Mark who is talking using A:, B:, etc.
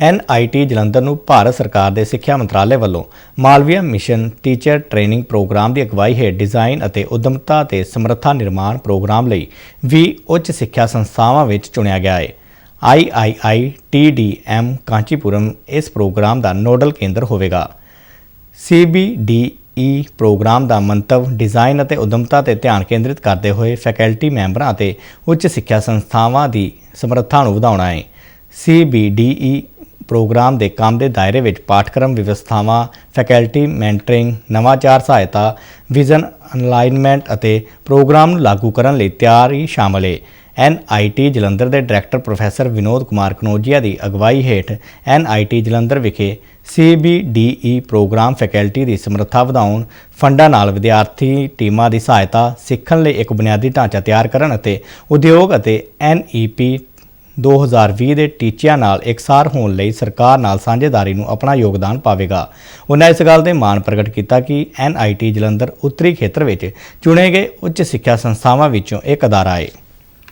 A: NIT Jalandhar ਨੂੰ ਭਾਰਤ ਸਰਕਾਰ ਦੇ ਸਿੱਖਿਆ ਮੰਤਰਾਲੇ ਵੱਲੋਂ Malaviya mission teacher training programme ਦੀ ਅਗਵਾਈ ਹੇਠ ਡਿਜ਼ਾਈਨ ਅਤੇ ਉਦਮਤਾ ਤੇ ਸਮਰੱਥਾ ਨਿਰਮਾਣ ਪ੍ਰੋਗਰਾਮ ਲਈ ਵੀ ਉੱਚ ਸਿੱਖਿਆ ਸੰਸਥਾਵਾਂ ਵਿੱਚ ਚੁਣਿਆ ਗਿਆ ਹੈ ਆਈਆਈਆਈਟੀਡੀਐਮ ਕਾਂਚੀਪੁਰਮ ਇਸ ਪ੍ਰੋਗਰਾਮ ਦਾ ਨੋਡਲ ਕੇਂਦਰ ਹੋਵੇਗਾ। CBDE ਪ੍ਰੋਗਰਾਮ ਦਾ ਮੰਤਵ ਡਿਜ਼ਾਈਨ ਅਤੇ ਉਦਮਤਾ ਤੇ ਧਿਆਨ ਕੇਂਦਰਿਤ ਕਰਦੇ ਹੋਏ ਫੈਕਲਟੀ ਮੈਂਬਰਾਂ ਅਤੇ ਉੱਚ ਸਿੱਖਿਆ ਸੰਸਥਾਵਾਂ ਦੀ ਸਮਰੱਥਾ ਨੂੰ ਵਧਾਉਣਾ ਹੈ CBDE ਪ੍ਰੋਗਰਾਮ ਦੇ ਕੰਮ ਦੇ ਦਾਇਰੇ ਵਿੱਚ ਪਾਠਕ੍ਰਮ ਵਿਵਸਥਾਵਾਂ, ਫੈਕਲਟੀ ਮੈਂਟਰਿੰਗ, ਨਵਾਚਾਰ ਸਹਾਇਤਾ, ਵਿਜ਼ਨ ਅਲਾਈਨਮੈਂਟ ਅਤੇ ਪ੍ਰੋਗਰਾਮ ਨੂੰ ਲਾਗੂ ਕਰਨ ਲਈ ਤਿਆਰੀ ਸ਼ਾਮਲ ਹੈ ਐਨਆਈਟੀ ਜਲੰਧਰ ਦੇ ਡਾਇਰੈਕਟਰ ਪ੍ਰੋਫੈਸਰ ਵਿਨੋਦ ਕੁਮਾਰ ਕਨੋਜੀਆ ਦੀ ਅਗਵਾਈ ਹੇਠ ਐਨਆਈਟੀ ਜਲੰਧਰ ਵਿਖੇ CBDE ਪ੍ਰੋਗਰਾਮ ਫੈਕਲਟੀ ਦੀ ਸਮਰੱਥਾ ਵਧਾਉਣ, ਫੰਡਾਂ ਨਾਲ ਵਿਦਿਆਰਥੀ ਟੀਮਾਂ ਦੀ ਸਹਾਇਤਾ ਸਿੱਖਣ ਲਈ ਇੱਕ ਬੁਨਿਆਦੀ ਢਾਂਚਾ ਤਿਆਰ ਕਰਨ ਅਤੇ ਉਦਯੋਗ ਅਤੇ NEP 2020 ਦੇ ਟੀਚਿਆਂ ਨਾਲ ਇਕਸਾਰ ਹੋਣ ਲਈ ਸਰਕਾਰ ਨਾਲ ਸਾਂਝੇਦਾਰੀ ਨੂੰ ਆਪਣਾ ਯੋਗਦਾਨ ਪਾਵੇਗਾ। ਉਹਨਾਂ ਇਸ ਗੱਲ ਦੇ ਮਾਣ ਪ੍ਰਗਟ ਕੀਤਾ ਕਿ ਐਨਆਈਟੀ ਜਲੰਧਰ ਉੱਤਰੀ ਖੇਤਰ ਵਿੱਚ ਚੁਣੇ ਗਏ ਉੱਚ ਸਿੱਖਿਆ ਸੰਸਥਾਵਾਂ ਵਿੱਚੋਂ ਇੱਕ ਅਦਾਰਾ ਹੈ